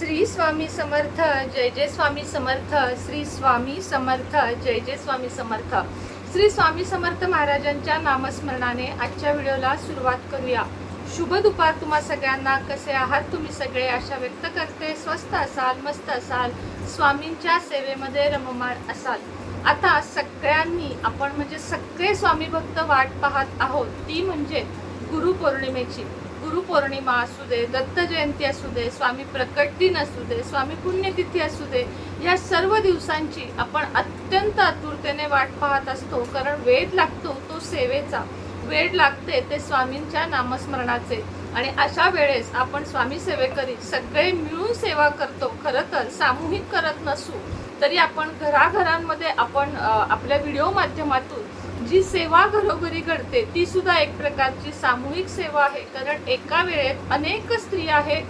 श्री स्वामी समर्थ जय जय स्वामी समर्थ श्री स्वामी समर्थ जय जय स्वामी समर्थ. श्री स्वामी समर्थ महाराजांच्या नामस्मरणाने आजच्या व्हिडिओला सुरुवात करूया. शुभ दुपार तुम्हा सगळ्यांना. कसे आहात तुम्ही सगळे? आशा व्यक्त करते. स्वस्त असाल मस्त असाल स्वामींच्या सेवेमध्ये रममाण असाल. आता सगळ्यांनी आपण म्हणजे सगळे स्वामी भक्त वाट पाहत आहोत. ती म्हणजे गुरुपौर्णिमेची. गुरुपौर्णिमा असू दे दत्त जयंती असू दे स्वामी प्रकट दिन असू दे स्वामी पुण्यतिथी असू दे या सर्व दिवसांची आपण अत्यंत आतुरतेने वाट पाहत असतो. कारण वेळ लागतो तो सेवेचा. वेळ लागते ते स्वामींच्या नामस्मरणाचे. आणि अशा वेळेस आपण स्वामी सेवेकरी सगळे मिळून सेवा करतो. खरं तर सामूहिक करत नसू तरी आपण घराघरांमध्ये आपण आपल्या व्हिडिओ माध्यमातून जी सेवा घरोघरी घडते ती सुद्धा एक प्रकारची सामूहिक सेवा आहे. कारण एका वेळेत अनेक स्त्रिया हे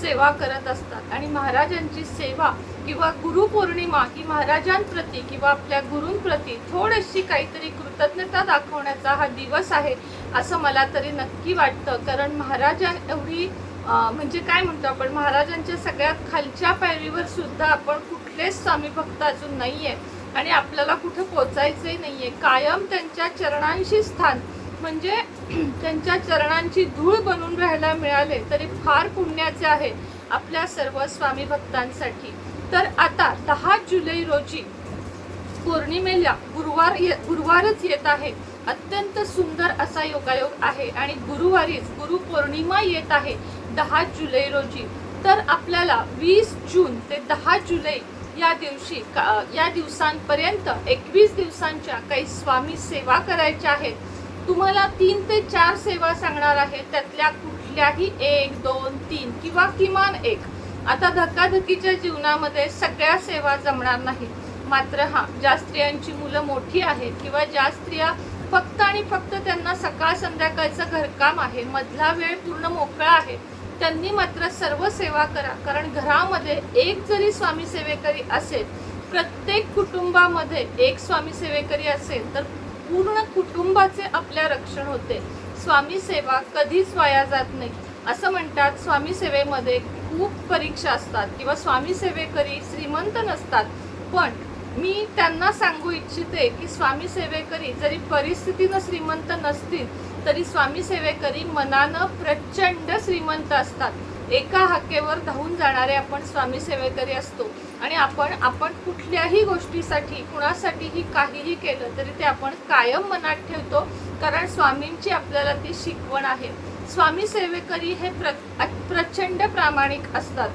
सेवा करत असतात. आणि महाराजांची सेवा किंवा गुरुपौर्णिमा ही महाराजांप्रती किंवा आपल्या गुरूंप्रती थोडीशी काहीतरी कृतज्ञता दाखवण्याचा हा दिवस आहे असं मला तरी नक्की वाटतं. कारण महाराजां एवढी म्हणजे काय म्हणतो आपण? महाराजांच्या सगळ्यात खालच्या पायरीवर सुद्धा आपण कुठलेच स्वामी भक्त अजून आहे आणि आपल्याला कुठं पोचायचंही नाही आहे कायम त्यांच्या चरणांशी स्थान. म्हणजे त्यांच्या चरणांची धूळ बनून राहायला मिळाले तरी फार पुण्याचे आहे आपल्या सर्व स्वामी भक्तांसाठी. तर आता दहा जुलै रोजी पौर्णिमेला गुरुवार ये- गुरुवारच येत आहे. अत्यंत सुंदर असा योगायोग आहे आणि गुरुवारीच गुरुपौर्णिमा येत आहे दहा जुलै रोजी. तर आपल्याला वीस जून ते दहा जुलै या दिवशी का- या दिवसांपर्यंत एकवीस दिवसांच्या काही स्वामी सेवा करायच्या आहेत. तुम्हाला तीन ते चार सेवा सांगणार आहे. त्यातल्या कुठल्याही एक दोन तीन किंवा किमान एक. आता धकाधकीच्या जीवनामध्ये सगळ्या सेवा जमणार नाही मात्र हा ज्या स्त्रियांची मुलं मोठी आहेत किंवा ज्या स्त्रिया फक्त आणि फक्त त्यांना सकाळ संध्याकाळचं घरकाम आहे मधला वेळ पूर्ण मोकळा आहे त्यांनी मात्र सर्व सेवा करा. कारण घरामध्ये एक जरी स्वामी सेवेकरी असेल प्रत्येक कुटुंबामध्ये एक स्वामी सेवेकरी असेल तर पूर्ण कुटुंबाचे आपल्या रक्षण होते. स्वामी सेवा कधीच वाया जात नाही. असं म्हणतात स्वामी सेवेमध्ये खूप परीक्षा असतात किंवा स्वामी सेवेकरी श्रीमंत नसतात. पण मी त्यांना सांगू इच्छिते की स्वामी सेवेकरी जरी परिस्थितीनं श्रीमंत नसतील तरी स्वामी सेवेकरी मनानं प्रचंड श्रीमंत असतात. एका हाकेवर धावून जाणारे आपण स्वामी सेवेकरी असतो. आणि आपण आपण कुठल्याही गोष्टीसाठी कुणासाठीही काहीही केलं तरी ते आपण कायम मनात ठेवतो कारण स्वामींची आपल्याला ती शिकवण आहे. स्वामी सेवेकरी हे प्र प्रचंड प्रामाणिक असतात.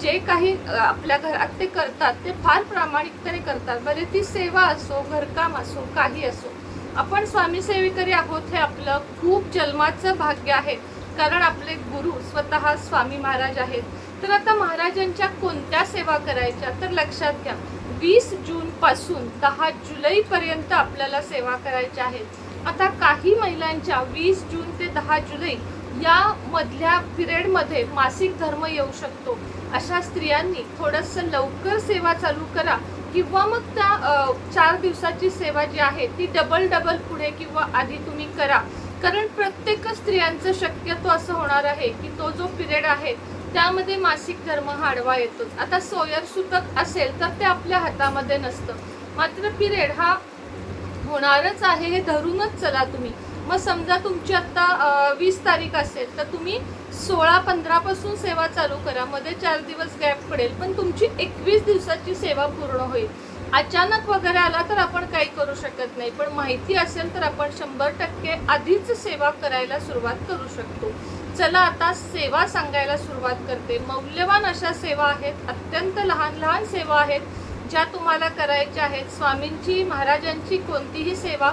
जे काही आपल्या घरात ते करतात ते फार प्रामाणिकतेने करतात. बरे ती सेवा असो घरकाम असो काही असो. आपण स्वामीसेविकरी आहोत हे आपलं खूप जन्माचं भाग्य आहे. कारण आपले गुरु स्वतः स्वामी महाराज आहेत. तर आता महाराजांच्या कोणत्या सेवा करायच्या? तर लक्षात घ्या. वीस जूनपासून दहा जुलैपर्यंत आपल्याला सेवा करायच्या आहेत. आता काही महिलांच्या वीस जून ते दहा जुलै या मधल्या पिरियडमध्ये मासिक धर्म येऊ शकतो. अशा स्त्रियांनी थोडंसं लवकर सेवा चालू करा. किंवा मग त्या चार दिवसाची सेवा जी आहे ती डबल डबल पुढे किंवा आधी तुम्ही करा. कारण प्रत्येक स्त्रियांचं शक्यतो असं होणार आहे की तो जो पिरियड आहे त्यामध्ये मासिक धर्म हाडवा येतोच आता सोयर सुतक असेल तर ते आपल्या हातामध्ये नसतं. मात्र पिरियड हा होणारच आहे हे धरूनच चला तुम्ही. मग समजा तुमची आत्ता वीस तारीख असेल तर तुम्ही सोळा पंधरापासून सेवा चालू करा. मध्ये चार दिवस गॅप पडेल पण तुमची एकवीस दिवसाची सेवा पूर्ण होईल. अचानक वगैरे आला तर आपण काही करू शकत नाही पण माहिती असेल तर आपण शंभर टक्के आधीच सेवा करायला सुरुवात करू शकतो. चला आता सेवा सांगायला सुरुवात करते. मौल्यवान अशा सेवा आहेत अत्यंत लहान लहान सेवा आहेत ज्या तुम्हाला करायच्या आहेत. स्वामींची महाराजांची कोणतीही सेवा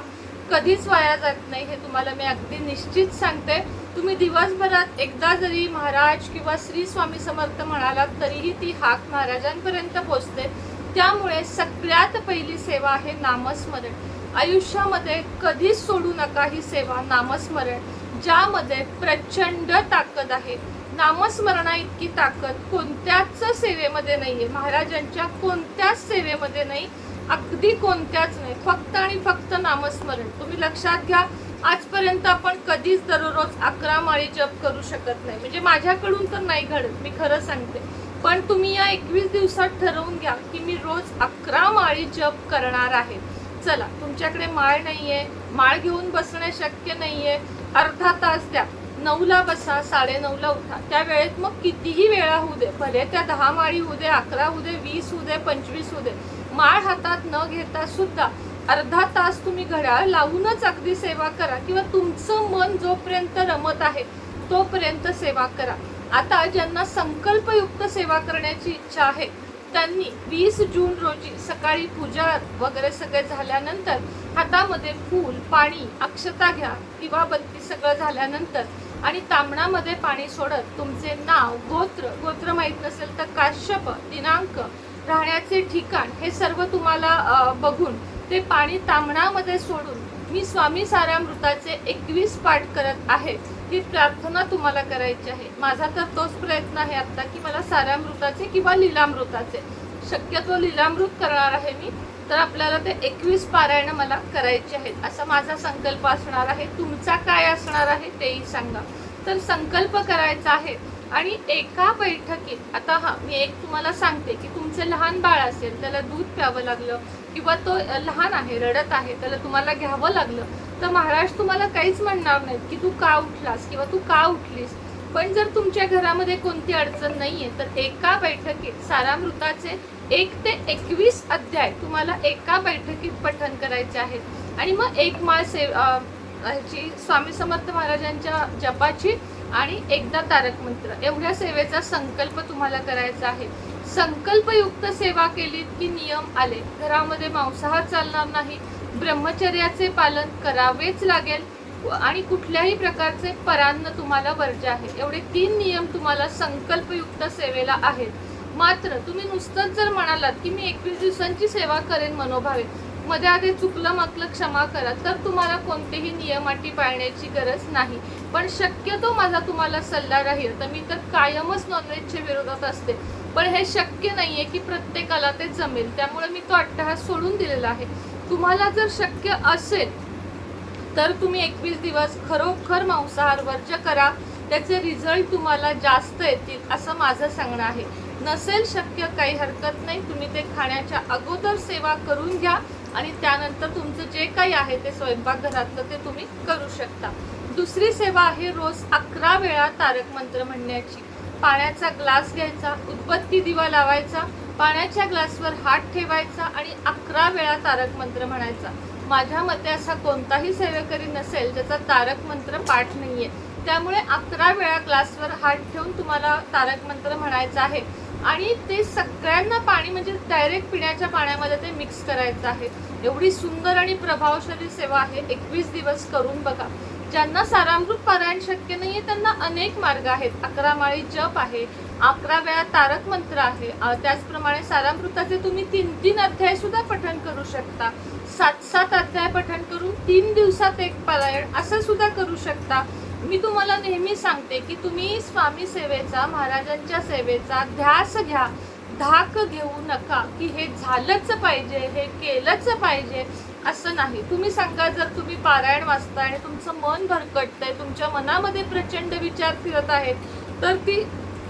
कधीच वाया जात नाही हे तुम्हाला मी अगदी निश्चित सांगते. तुम्ही दिवसभरात एकदा जरी महाराज किंवा श्री स्वामी समर्थ म्हणालात तरीही ती हाक महाराजांपर्यंत पोचते त्यामुळे सगळ्यात पहिली सेवा आहे नामस्मरण. आयुष्यामध्ये कधीच सोडू नका ही सेवा नामस्मरण ज्यामध्ये प्रचंड ताकद आहे. नामस्मरणा इतकी ताकद कोणत्याच सेवेमध्ये नाहीये. महाराजांच्या कोणत्याच सेवेमध्ये नाही. अगदी कोणत्याच नाही. फक्त आणि फक्त नामस्मरण. तुम्ही लक्षात घ्या आजपर्यंत आपण कधीच दररोज अकरा माळी जप करू शकत नाही. म्हणजे माझ्याकडून तर नाही घडत मी खरं सांगते. पण तुम्ही या एकवीस दिवसात ठरवून घ्या की मी रोज अकरा माळी जप करणार आहे. चला तुमच्याकडे माळ नाहीये माळ घेऊन बसणे शक्य नाहीये. अर्धा तास द्या. नऊला बसा साडे नऊला उठा. त्या वेळेत मग कितीही वेळा होऊ दे. भले त्या दहा माळी होऊ दे अकरा होऊ दे वीस होऊ दे पंचवीस होऊ दे. माळ हातात न घेता सुद्धा अर्धा तास तुम्ही घड्याळ लावूनच अगदी सेवा करा किंवा तुमचं मन जोपर्यंत रमत आहे तोपर्यंत सेवा करा. आता ज्यांना संकल्पयुक्त सेवा करण्याची इच्छा आहे त्यांनी वीस जून रोजी सकाळी पूजा वगैरे सगळे झाल्यानंतर हातामध्ये फूल पाणी अक्षता घ्या किंवा बत्ती सगळं झाल्यानंतर आणि तांबणामध्ये पाणी सोडत तुमचे नाव गोत्र गोत्र माहीत नसेल तर काश्यप दिनांक राहण्याचे ठिकाण हे सर्व तुम्हाला बघून ते पाणी तांबणामध्ये सोडून मी स्वामी सारामृताचे एकवीस पाठ करत आहे ही प्रार्थना तुम्हाला करायची आहे. माझा तर तोच प्रयत्न आहे आत्ता की मला सारामृताचे किंवा लीलामृताचे. शक्यतो लीलामृत करणार आहे मी तर आपल्याला ते एकवीस पारायण मला करायचे आहेत असा माझा संकल्प असणार आहे. तुमचा काय असणार आहे तेही सांगा. तर संकल्प करायचा आहे आणि एका बैठकीत आता हा मी एक तुम्हाला सांगते की तुमचे लहान बाळ असेल त्याला दूध प्यावं लागलं किंवा तो लहान आहे रडत आहे त्याला तुम्हाला घ्यावं लागलं तर महाराज तुम्हाला काहीच म्हणणार नाहीत की तू का उठलास किंवा तू का उठलीस. पण जर तुमच्या घरामध्ये कोणती अडचण नाही आहे तर एका बैठकीत सारामृताचे एक ते एकवीस अध्याय तुम्हाला एका बैठकीत पठन करायचे आहेत. आणि मग एक माळ सेव ह्याची स्वामी समर्थ महाराजांच्या जपाची आणि एकदा तारक मंत्र. एवढ्या सेवेचा संकल्प तुम्हाला करायचा आहे. संकल्पयुक्त सेवा केलीत की नियम आले. घरामध्ये मांसाहार चालणार नाही. ब्रह्मचर्याचे पालन करावेच लागेल आणि कुठल्याही प्रकारचे परान्न तुम्हाला वर्ज्य आहे. एवढे तीन नियम तुम्हाला संकल्पयुक्त सेवेला आहेत. मात्र तुम्ही नुसतंच जर म्हणालात की मी एकवीस दिवसांची सेवा करेन मनोभावे मध्ये आधी चुकलं माकलं क्षमा करा तर तुम्हाला कोणतेही नियम अटी पाळण्याची गरज नाही. पण शक्यतो माझा तुम्हाला सल्ला राहील तर मी तर कायमच नॉनव्हेजच्या विरोधात असते. पण हे शक्य नाही आहे की प्रत्येकाला ते जमेल त्यामुळे मी तो अट्टहास सोडून दिलेला आहे. तुम्हाला जर शक्य असेल तर तुम्ही एकवीस दिवस खरोखर मांसाहार वर्ज करा. त्याचे रिझल्ट तुम्हाला जास्त येतील असं माझं सांगणं आहे. नसेल शक्य काही हरकत नाही. तुम्ही ते खाण्याच्या अगोदर सेवा करून घ्या आणि त्यानंतर तुमचं जे काही आहे ते स्वयंपाकघरातलं ते तुम्ही करू शकता. दुसरी सेवा आहे रोज अकरा वेळा तारक मंत्र म्हणण्याची. पाण्याचा ग्लास घ्यायचा उदबत्ती दिवा लावायचा पाण्याच्या ग्लासवर हात ठेवायचा आणि अकरा वेळा तारक मंत्र म्हणायचा. माझ्या मते असा कोणताही सेवेकरी नसेल ज्याचा तारक मंत्र पाठ नाही आहे त्यामुळे अकरा वेळा ग्लासवर हात ठेवून तुम्हाला तारक मंत्र म्हणायचं आहे. आणि ते सगळ्यांना पाणी म्हणजे डायरेक्ट पिण्याच्या पाण्यामध्ये ते मिक्स करायचं आहे. एवढी सुंदर आणि प्रभावशाली सेवा आहे. एकवीस दिवस करून बघा. ज्यांना सारामृत पारायण शक्य नाहीये त्यांना अनेक मार्ग आहेत. अकरा माळी जप आहे अकरा वेळा तारक मंत्र आहे. त्याचप्रमाणे सारामृताचे तुम्ही तीन तीन अध्याय सुद्धा पठण करू शकता. सात सात अध्याय पठण करून तीन दिवसात एक पारायण असं सुद्धा करू शकता. मी तुम्हाला नेहमी सांगते की तुम्ही स्वामी सेवेचा महाराजांच्या सेवेचा ध्यास घ्या. धाक घेऊ नका की हे झालंच पाहिजे हे केलंच पाहिजे. असं नाही. तुम्ही सांगा जर तुम्ही पारायण वाचताय आणि तुमचं मन भरकटतंय तुमच्या मनामध्ये प्रचंड विचार फिरत आहेत तर ती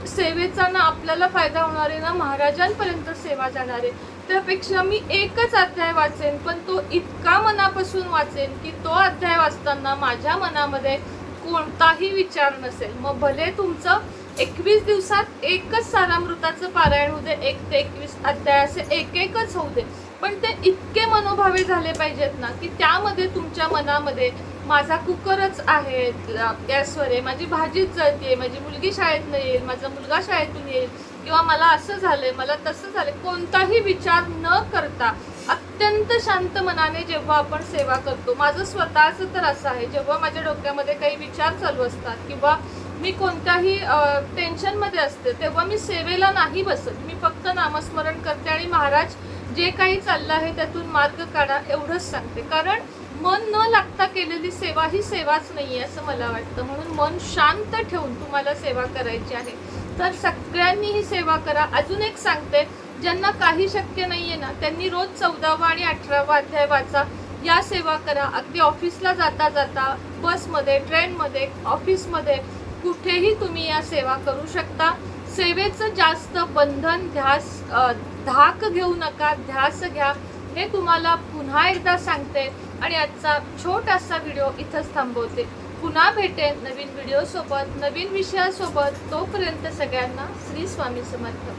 सेवेचा ना आपल्याला फायदा होणार आहे ना महाराजांपर्यंत सेवा जाणार आहे. त्यापेक्षा मी एकच अध्याय वाचेन पण तो इतका मनापासून वाचेन की तो अध्याय वाचताना माझ्या मनामध्ये कोणताही विचार नसेल. मग भले तुमचं एकवीस दिवसात एकच सारामृताचं पारायण होऊ दे एक ते एकवीस अध्याय असे एक एकच होऊ दे पण ते इतके मनोभावे झाले पाहिजेत ना की त्यामध्ये तुमच्या मनामध्ये माझा कुकरच आहे गॅसवर आहे माझी भाजीच जळते माझी मुलगी शाळेतनं येईल माझा मुलगा शाळेतून येईल किंवा मला असं झालंय मला तसं झालंय कोणताही विचार न करता अत्यंत शांत मनाने जेव्हा आपण सेवा करतो माझं स्वतःचं तर असं आहे जेव्हा माझ्या डोक्यामध्ये काही विचार चालू असतात किंवा मी कोणत्याही टेन्शनमध्ये असते तेव्हा मी सेवेला नाही बसत मी फक्त नामस्मरण करते आणि महाराज जे काही चाललं आहे त्यातून मार्ग काढा एवढंच सांगते. कारण मन न लागता केलेली सेवा ही सेवाच नाही आहे असं मला वाटतं. म्हणून मन शांत ठेवून तुम्हाला सेवा करायची आहे. तर सगळ्यांनी ही सेवा करा. अजून एक सांगते ज्यांना काही शक्य नाही आहे ना त्यांनी रोज चौदावा आणि अठरावा अध्याय वाचा. या सेवा करा. अगदी ऑफिसला जाता जाता बसमध्ये ट्रेनमध्ये ऑफिसमध्ये कुठेही तुम्ही या सेवा करू शकता. सेवेचं जास्त बंधन ध्यास धाक घेऊ नका ध्यास घ्या. हे तुम्हाला पुन्हा एकदा सांगते आणि आजचा छोटासा व्हिडिओ इथंच थांबवते. पुन्हा भेटेन नवीन व्हिडिओसोबत नवीन विषयासोबत. तोपर्यंत सगळ्यांना श्री स्वामी समर्थ.